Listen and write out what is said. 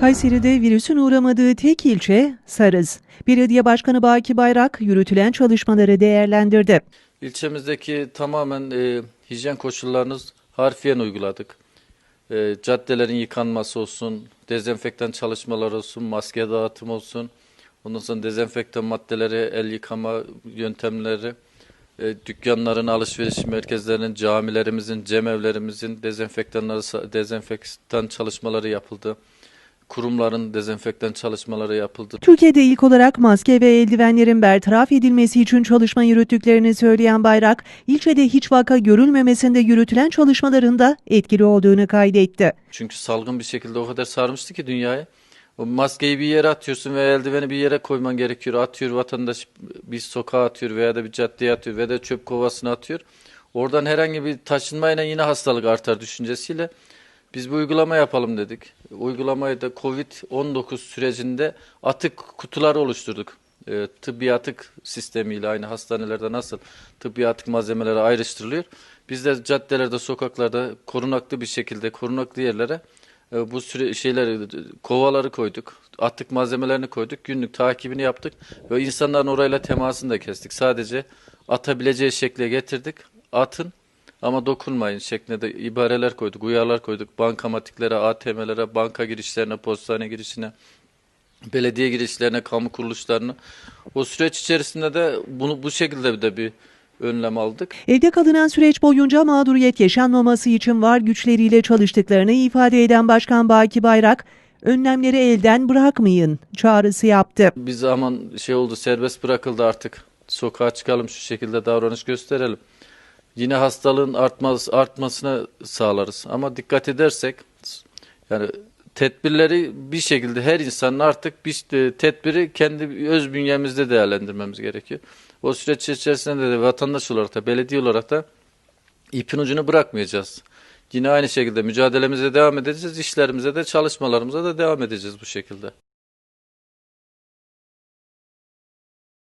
Kayseri'de virüsün uğramadığı tek ilçe Sarız. Belediye Başkanı Baki Bayrak yürütülen çalışmaları değerlendirdi. İlçemizdeki tamamen e, hijyen koşullarını harfiyen uyguladık. E, caddelerin yıkanması olsun, dezenfektan çalışmaları olsun, maske dağıtım olsun, ondan sonra dezenfektan maddeleri, el yıkama yöntemleri, e, dükkanların, alışveriş merkezlerinin, camilerimizin, cemevlerimizin dezenfektanları, dezenfektan çalışmaları yapıldı. Kurumların dezenfektan çalışmaları yapıldı. Türkiye'de ilk olarak maske ve eldivenlerin bertaraf edilmesi için çalışma yürüttüklerini söyleyen Bayrak, ilçede hiç vaka görülmemesinde yürütülen çalışmaların da etkili olduğunu kaydetti. Çünkü salgın bir şekilde o kadar sarmıştı ki dünyayı. O maskeyi bir yere atıyorsun veya eldiveni bir yere koyman gerekiyor. Atıyor vatandaş bir sokağa atıyor veya da bir caddeye atıyor veya da çöp kovasına atıyor. Oradan herhangi bir taşınmayla yine hastalık artar düşüncesiyle biz bir uygulama yapalım dedik. Uygulamayı da Covid-19 sürecinde atık kutuları oluşturduk. Ee, tıbbi atık sistemiyle aynı hastanelerde nasıl tıbbi atık malzemeleri ayrıştırılıyor. Biz de caddelerde, sokaklarda korunaklı bir şekilde korunaklı yerlere e, bu süre şeyleri kovaları koyduk. Atık malzemelerini koyduk. Günlük takibini yaptık ve insanların orayla temasını da kestik. Sadece atabileceği şekle getirdik. Atın ama dokunmayın şeklinde de ibareler koyduk, uyarılar koyduk. Bankamatiklere, ATM'lere, banka girişlerine, postane girişine, belediye girişlerine, kamu kuruluşlarına. O süreç içerisinde de bunu bu şekilde de bir önlem aldık. Evde kalınan süreç boyunca mağduriyet yaşanmaması için var güçleriyle çalıştıklarını ifade eden Başkan Baki Bayrak, önlemleri elden bırakmayın çağrısı yaptı. Biz aman şey oldu serbest bırakıldı artık. Sokağa çıkalım şu şekilde davranış gösterelim. Yine hastalığın artmaz, artmasına sağlarız. Ama dikkat edersek yani tedbirleri bir şekilde her insanın artık bir e, tedbiri kendi öz bünyemizde değerlendirmemiz gerekiyor. O süreç içerisinde de vatandaş olarak da belediye olarak da ipin ucunu bırakmayacağız. Yine aynı şekilde mücadelemize devam edeceğiz, işlerimize de çalışmalarımıza da devam edeceğiz bu şekilde.